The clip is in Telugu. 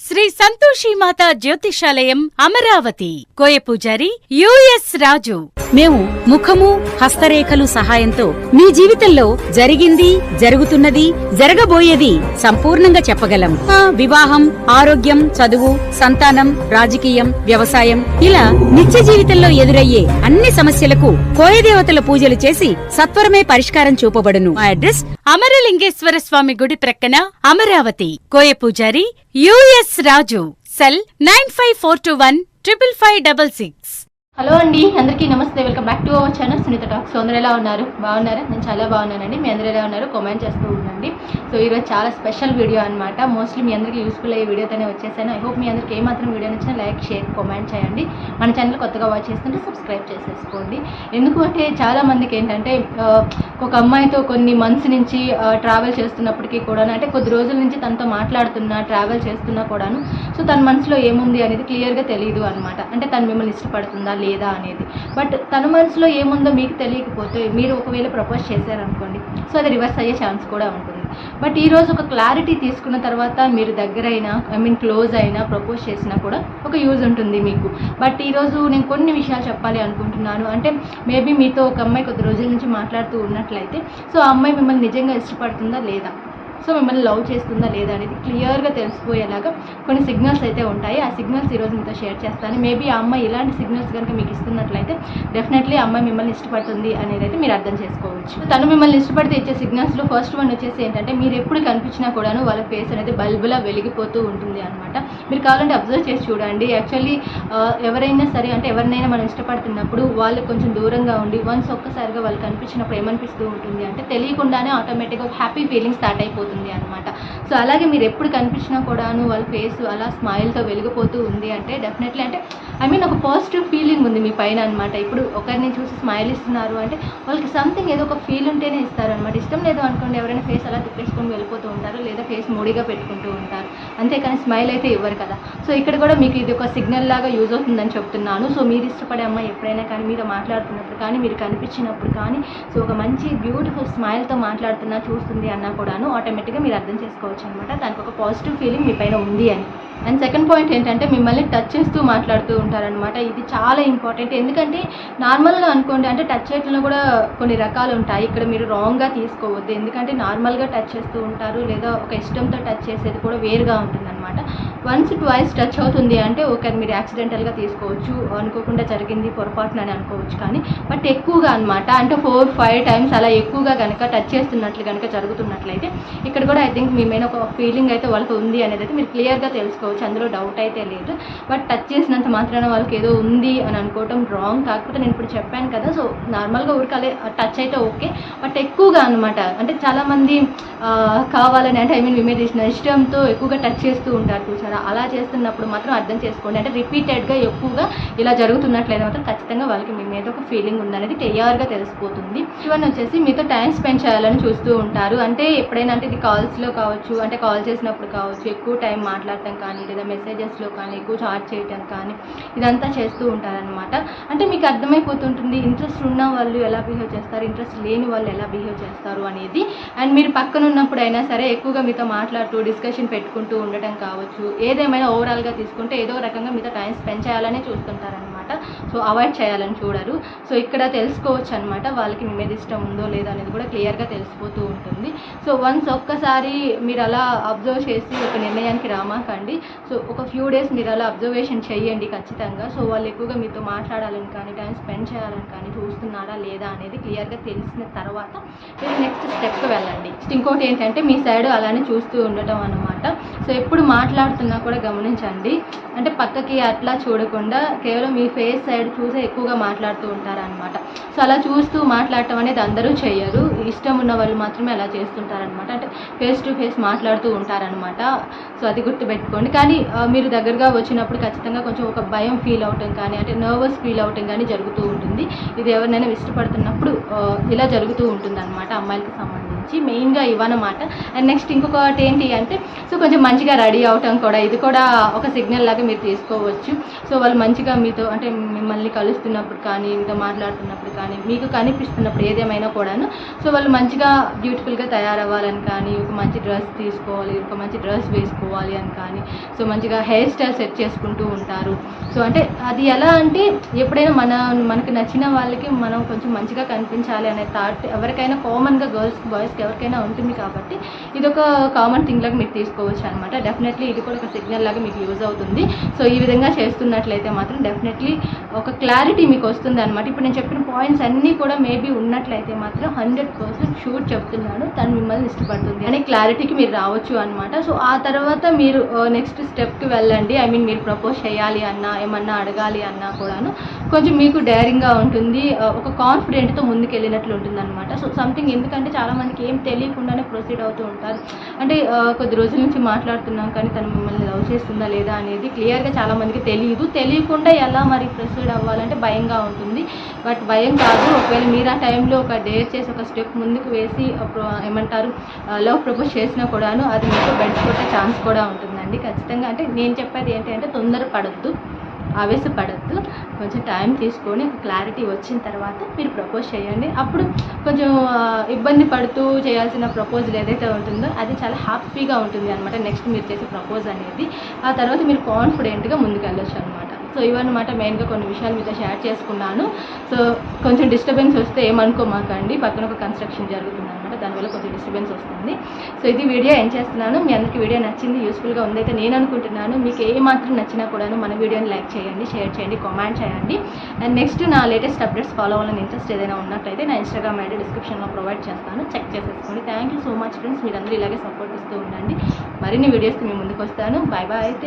శ్రీ సంతోషి మాత జ్యోతిషాలయం అమరావతి. కోయ పూజారి యుఎస్ రాజు. మేము ముఖము హస్తరేఖలు సహాయంతో మీ జీవితంలో జరిగింది జరుగుతున్నది జరగబోయేది సంపూర్ణంగా చెప్పగలం. వివాహం ఆరోగ్యం చదువు సంతానం రాజకీయం వ్యవసాయం ఇలా నిత్య జీవితంలో ఎదురయ్యే అన్ని సమస్యలకు కోయదేవతల పూజలు చేసి సత్వరమే పరిష్కారం చూపబడును. మా అడ్రస్ అమరలింగేశ్వర స్వామి గుడి ప్రక్కన అమరావతి. కోయ పూజారి US Raju. Cell nine five four two one triple five double six. Hello అండి అందరికీ నమస్తే. Welcome back to our channel Sunitha talks. అందరూ ఎలా ఉన్నారు? బాగున్నారా? నేను చాలా బాగున్నానండి. మీ అందరూ ఎలా ఉన్నారు? కామెంట్ చేస్తూ ఉండండి. సో ఈరోజు చాలా స్పెషల్ వీడియో అనమాట మోస్ట్లీ మీ అందరికీ యూస్ఫుల్ అయ్యే వీడియోతోనే వచ్చేసాను. ఐ హోప్ మీ అందరికీ ఏమాత్రం వీడియో నచ్చినా లైక్ షేర్ కామెంట్ చేయండి. మన ఛానల్ కొత్తగా వాచ్ చేస్తుంటే సబ్స్క్రైబ్ చేసేసుకోండి. ఎందుకంటే చాలామందికి చాలా మందికి ఏంటంటే ఒక అమ్మాయితో కొన్ని మంత్స్ నుంచి ట్రావెల్ చేస్తున్నప్పటికీ కూడా అంటే కొద్ది రోజుల నుంచి తనతో మాట్లాడుతున్నా ట్రావెల్ చేస్తున్నా కూడాను. సో తన మనసులో ఏముంది అనేది క్లియర్గా తెలియదు అనమాట అంటే తను మిమ్మల్ని ఇష్టపడుతుందా లేదా అనేది. బట్ తన మనసులో ఏముందో మీకు తెలియకపోతే మీరు ఒకవేళ ప్రపోజ్ చేశారనుకోండి సో అది రివర్స్ అయ్యే ఛాన్స్ కూడా ఉంటుంది. బట్ ఈరోజు ఒక క్లారిటీ తీసుకున్న తర్వాత మీరు దగ్గరైనా ఐ మీన్ క్లోజ్ అయినా ప్రపోజ్ చేసినా కూడా ఒక యూజ్ ఉంటుంది మీకు. బట్ ఈరోజు నేను కొన్ని విషయాలు చెప్పాలి అనుకుంటున్నాను. అంటే మేబీ మీతో ఒక అమ్మాయి కొద్ది రోజుల నుంచి మాట్లాడుతూ ఉన్నట్లయితే సో ఆ అమ్మాయి మిమ్మల్ని నిజంగా ఇష్టపడుతుందా లేదా? సో మిమ్మల్ని లవ్ చేస్తుందా లేదా అనేది క్లియర్గా తెలిసిపోయేలాగా కొన్ని సిగ్నల్స్ అయితే ఉంటాయి. ఆ సిగ్నల్స్ ఈరోజు మీతో షేర్ చేస్తాను. మేబీ ఆ అమ్మాయి ఇలాంటి సిగ్నల్స్ కనుక మీకు ఇస్తున్నట్లయితే డెఫినెట్లీ అమ్మాయి మిమ్మల్ని ఇష్టపడుతుంది అనేది అయితే మీరు అర్థం చేసుకోవచ్చు. తను మిమ్మల్ని ఇష్టపడితే ఇచ్చే సిగ్నల్స్లో ఫస్ట్ వన్ వచ్చేసి ఏంటంటే మీరు ఎప్పుడు కనిపించినా కూడాను వాళ్ళ ఫేస్ అనేది బల్బులా వెలిగిపోతూ ఉంటుంది అనమాట మీరు కావాలంటే అబ్జర్వ్ చేసి చూడండి. యాక్చువల్లీ ఎవరైనా సరే అంటే ఎవరినైనా మనం ఇష్టపడుతున్నప్పుడు వాళ్ళు కొంచెం దూరంగా ఉండి వన్స్ ఒక్కసారిగా వాళ్ళు కనిపించినప్పుడు ఏమనిపిస్తూ ఉంటుంది అంటే తెలియకుండానే ఆటోమేటిక్గా హ్యాపీ ఫీలింగ్ స్టార్ట్ అయిపోతుంది. అనమాట సో అలాగే మీరు ఎప్పుడు కనిపించినా కూడాను వాళ్ళ ఫేస్ అలా స్మైల్తో వెలిగిపోతూ ఉంది అంటే డెఫినెట్లీ అంటే ఐ మీన్ ఒక పాజిటివ్ ఫీలింగ్ ఉంది మీ పైన అనమాట ఇప్పుడు ఒకరిని చూసి స్మైల్ ఇస్తున్నారు అంటే వాళ్ళకి సంథింగ్ ఏదో ఒక ఫీల్ ఉంటేనే ఇస్తారనమాట ఇష్టం లేదు అనుకోండి ఎవరైనా ఫేస్ అలా తిప్పేసుకొని వెళ్ళిపోతూ ఉంటారు లేదా ఫేస్ మూడిగా పెట్టుకుంటూ ఉంటారు. అంతేకాని స్మైల్ అయితే ఇవ్వరు కదా. సో ఇక్కడ కూడా మీకు ఇది ఒక సిగ్నల్ లాగా యూజ్ అవుతుందని చెప్తున్నాను. సో మీరు ఇష్టపడే అమ్మాయి ఎప్పుడైనా కానీ మీరు మాట్లాడుతున్నప్పుడు కానీ మీరు కనిపించినప్పుడు కానీ సో ఒక మంచి బ్యూటిఫుల్ స్మైల్తో మాట్లాడుతున్నా చూస్తుంది అన్నా కూడాను ఆటోమేటిక్గా మీరు అర్థం చేసుకోవచ్చు అనమాట దానికి ఒక పాజిటివ్ ఫీలింగ్ మీ పైన ఉంది అని. అండ్ సెకండ్ పాయింట్ ఏంటంటే మిమ్మల్ని టచ్ చేస్తూ మాట్లాడుతూ ఉంటారనమాట ఇది చాలా ఇంపార్టెంట్. ఎందుకంటే నార్మల్గా అనుకోండి అంటే టచ్ చేయడంలో కూడా కొన్ని రకాలు ఉంటాయి. ఇక్కడ మీరు రాంగ్గా తీసుకోవద్దు. ఎందుకంటే నార్మల్గా టచ్ చేస్తూ ఉంటారు. లేదా ఒక ఇష్టంతో టచ్ చేసేది కూడా వేరుగా ఉంటుంది అనమాట వన్స్ ట్వైస్ టచ్ అవుతుంది అంటే ఓకే మీరు యాక్సిడెంటల్గా తీసుకోవచ్చు అనుకోకుండా జరిగింది పొరపాటున అని అనుకోవచ్చు కానీ బట్ ఎక్కువగా అనమాట అంటే ఫోర్ ఫైవ్ టైమ్స్ అలా ఎక్కువగా కనుక టచ్ చేస్తున్నట్లు కనుక జరుగుతున్నట్లయితే ఇక్కడ కూడా ఐ థింక్ మీ మీద ఒక ఫీలింగ్ అయితే వాళ్ళకి ఉంది అనేది అయితే మీరు క్లియర్గా తెలుసుకోవచ్చు. అందులో డౌట్ అయితే లేదు. బట్ టచ్ చేసినంత మాత్రాన వాళ్ళకి ఏదో ఉంది అని అనుకోవటం రాంగ్. కాకపోతే నేను ఇప్పుడు చెప్పాను కదా సో నార్మల్గా ఊరికి టచ్ అయితే ఓకే. బట్ ఎక్కువగా అనమాట అంటే చాలామంది కావాలని అంటే ఐ మీన్ మీ మీద ఇష్టంతో ఎక్కువగా టచ్ చేస్తూ ఉంటారు చూసారు? అలా చేస్తున్నప్పుడు మాత్రం అర్థం చేసుకోండి. అంటే రిపీటెడ్గా ఎక్కువగా ఇలా జరుగుతున్నట్లయితే మాత్రం ఖచ్చితంగా వాళ్ళకి మీ మీద ఒక ఫీలింగ్ ఉందనేది క్లియర్గా తెలిసిపోతుంది. ఇవన్నీ వచ్చేసి మీతో టైం స్పెండ్ చేయాలని చూస్తూ ఉంటారు. అంటే ఎప్పుడైనా అంటే ఇది కాల్స్లో కావచ్చు అంటే కాల్ చేసినప్పుడు కావచ్చు ఎక్కువ టైం మాట్లాడటం కానీ లేదా మెసేజెస్లో కానీ ఎక్కువ చాట్ చేయటం కానీ ఇదంతా చేస్తూ ఉంటారనమాట అంటే మీకు అర్థమైపోతుంటుంది ఇంట్రెస్ట్ ఉన్న వాళ్ళు ఎలా బిహేవ్ చేస్తారు ఇంట్రెస్ట్ లేని వాళ్ళు ఎలా బిహేవ్ చేస్తారు అనేది. అండ్ మీరు పక్కన ఉన్నప్పుడైనా అయినా సరే ఎక్కువగా మీతో మాట్లాడుతూ డిస్కషన్ పెట్టుకుంటూ ఉండటం కావచ్చు ఏదేమైనా ఓవరాల్గా తీసుకుంటే ఏదో రకంగా మీతో టైం స్పెండ్ చేయాలనే చూస్తుంటారనమాట సో అవాయిడ్ చేయాలని చూడరు. సో ఇక్కడ తెలుసుకోవచ్చు అనమాట వాళ్ళకి మీ మీద ఇష్టం ఉందో లేదో అనేది కూడా క్లియర్గా తెలిసిపోతూ ఉంటుంది. సో వన్స్ ఒక్కసారి మీరు అలా అబ్జర్వ్ చేసి ఒక నిర్ణయానికి రామాకండి. సో ఒక ఫ్యూ డేస్ మీరు అలా అబ్జర్వేషన్ చేయండి ఖచ్చితంగా. సో వాళ్ళు ఎక్కువగా మీతో మాట్లాడాలని కానీ టైం స్పెండ్ చేయాలని కానీ చూస్తున్నారా లేదా అనేది క్లియర్గా తెలిసిన తర్వాత మీరు నెక్స్ట్ స్టెప్కి వెళ్ళండి. ఇంకోటి ఏంటంటే మీ సైడ్ అలానే చూస్తూ ఉండటం అనమాట సో ఎప్పుడు మాట్లాడుతున్నా కూడా గమనించండి. అంటే పక్కకి అట్లా చూడకుండా కేవలం మీ ఫేస్ సైడ్ చూసే ఎక్కువగా మాట్లాడుతూ ఉంటారనమాట సో అలా చూస్తూ మాట్లాడటం అనేది అందరూ చేయరు ఇష్టం ఉన్న వాళ్ళు మాత్రమే అలా చేస్తుంటారనమాట అంటే ఫేస్ టు ఫేస్ మాట్లాడుతూ ఉంటారనమాట సో అది గుర్తుపెట్టుకోండి. కానీ మీరు దగ్గరగా వచ్చినప్పుడు ఖచ్చితంగా కొంచెం ఒక భయం ఫీల్ అవటం కానీ అంటే నర్వస్ ఫీల్ అవటం కానీ జరుగుతూ ఉంటుంది. ఇది ఎవరినైనా ఇష్టపడుతున్నప్పుడు ఇలా జరుగుతూ ఉంటుంది అనమాట అమ్మాయిలకి సంబంధించి. మెయిన్గా ఇవన్నమాట అండ్ నెక్స్ట్ ఇంకొకటి ఏంటి అంటే సో కొంచెం మంచిగా రెడీ అవటం కూడా ఇది కూడా ఒక సిగ్నల్ లాగా మీరు తీసుకోవచ్చు. సో వాళ్ళు మంచిగా మీతో అంటే మిమ్మల్ని కలుస్తున్నప్పుడు కానీ మీతో మాట్లాడుతున్నప్పుడు కానీ మీకు కనిపిస్తున్నప్పుడు ఏదేమైనా కూడాను సో వాళ్ళు మంచిగా బ్యూటిఫుల్గా తయారవ్వాలని కానీ ఒక మంచి డ్రెస్ తీసుకోవాలి ఒక మంచి డ్రెస్ వేసుకోవాలి అని కానీ సో మంచిగా హెయిర్ స్టైల్ సెట్ చేసుకుంటూ ఉంటారు. సో అంటే అది ఎలా అంటే ఎప్పుడైనా మన మనకి నచ్చిన వాళ్ళకి మనం కొంచెం మంచిగా కనిపించాలి అనే థాట్ ఎవరికైనా కామన్గా గర్ల్స్ బాయ్స్కి ఎవరికైనా ఉంటుంది కాబట్టి ఇది ఒక కామన్ థింగ్ లాగా మీరు తీసుకోవచ్చు అనమాట డెఫినెట్లీ ఇది కూడా ఒక సిగ్నల్ లాగా మీకు యూజ్ అవుతుంది. సో ఈ విధంగా చేస్తున్నట్లయితే మాత్రం డెఫినెట్లీ ఒక క్లారిటీ మీకు వస్తుంది అనమాట ఇప్పుడు నేను చెప్పిన పాయింట్స్ అన్నీ కూడా మేబీ ఉన్నట్లయితే మాత్రం హండ్రెడ్ పర్సెంట్ షూర్ చెప్తున్నాడు తను మిమ్మల్ని ఇష్టపడుతుంది. అనే క్లారిటీకి మీరు రావచ్చు అనమాట సో ఆ తర్వాత మీరు uh, నెక్స్ట్ స్టెప్కి వెళ్ళండి. ఐ మీన్ మీరు ప్రపోజ్ చేయాలి అన్నా ఏమన్నా అడగాలి అన్నా కూడాను. కొంచెం మీకు డేరింగ్గా ఉంటుంది. ఒక కాన్ఫిడెంట్తో ముందుకు వెళ్ళినట్లు ఉంటుంది అనమాట సో సంథింగ్ ఎందుకంటే చాలామందికి ఏం తెలియకుండానే ప్రొసీడ్ అవుతూ ఉంటారు. అంటే కొద్ది రోజుల నుంచి మాట్లాడుతున్నాం కానీ తను మిమ్మల్ని లవ్ చేస్తుందా లేదా అనేది క్లియర్గా చాలామందికి తెలియదు తెలియకుండా ఎలా మరి ప్రొసీడ్ అవ్వాలంటే భయంగా ఉంటుంది. బట్ భయం కాదు. ఒకవేళ మీరు ఆ టైంలో ఒక డేర్ చేసి ఒక స్టెప్ ముందుకు వేసి ప్రో- ఏమంటారు లవ్ ప్రపోజ్ చేసినా కూడాను అది మీకు బెడ్స్ కొట్టే ఛాన్స్ కూడా ఉంటుందండి. ఖచ్చితంగా. అంటే నేను చెప్పేది ఏంటి అంటే తొందర పడద్దు ఆవేశపడద్దు. కొంచెం టైం తీసుకొని ఒక క్లారిటీ వచ్చిన తర్వాత మీరు ప్రపోజ్ చేయండి. అప్పుడు కొంచెం ఇబ్బంది పడుతూ చేయాల్సిన ప్రపోజల్ ఏదైతే ఉంటుందో అది చాలా హ్యాపీగా ఉంటుంది అనమాట నెక్స్ట్ మీరు చేసే ప్రపోజ్ అనేది. ఆ తర్వాత మీరు కాన్ఫిడెంట్గా ముందుకు వెళ్ళొచ్చు అనమాట సో ఇవన్నమాట మెయిన్గా కొన్ని విషయాలు మీతో షేర్ చేసుకున్నాను. సో కొంచెం డిస్టర్బెన్స్ వస్తే ఏమనుకోమాకండి. పక్కన ఒక కన్స్ట్రక్షన్ జరుగుతుంది అనమాట దానివల్ల కొంచెం డిస్టర్బెన్స్ వస్తుంది. సో ఇది వీడియో ఏం చేస్తున్నాను. మీ అందరికీ వీడియో నచ్చింది యూస్ఫుల్గా ఉందైతే నేను అనుకుంటున్నాను. మీకు ఏ మాత్రం నచ్చినా కూడా మన వీడియోని లైక్ చేయండి షేర్ చేయండి కామెంట్ చేయండి. అండ్ నెక్స్ట్ నా లేటెస్ట్ అప్డేట్స్ ఫాలో అవ్వాలని ఇంట్రెస్ట్ ఏదైనా ఉన్నట్లయితే నా ఇన్స్టాగ్రామ్ ఐడి డిస్క్రిప్షన్లో ప్రొవైడ్ చేస్తాను. చెక్ చేసేసుకోండి. Thank you so much friends మీరందరూ ఇలాగే సపోర్ట్ ఇస్తూ ఉండండి. మరిన్ని వీడియోస్కి మీ ముందుకు వస్తాను. బాయ్ బాయ్ అయితే